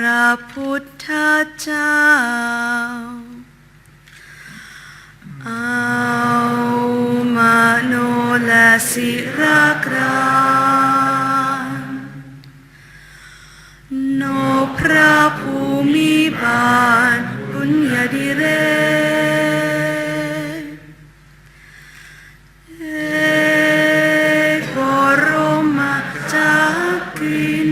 ระพุทธเจ้า เอามโนและศิรกรานโนพระภูมิบาลบุญญาดิเรกเอกบรมจักริน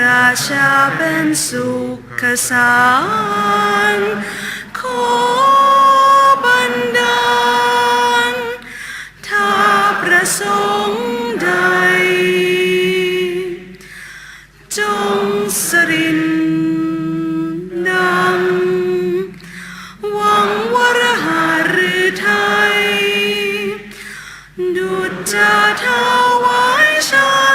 ราชาเป็นสุขสารขอบันดานถ้าประสงค์ใด จงสรินดังหวังวรหาไทยดุจจะทว้ยชา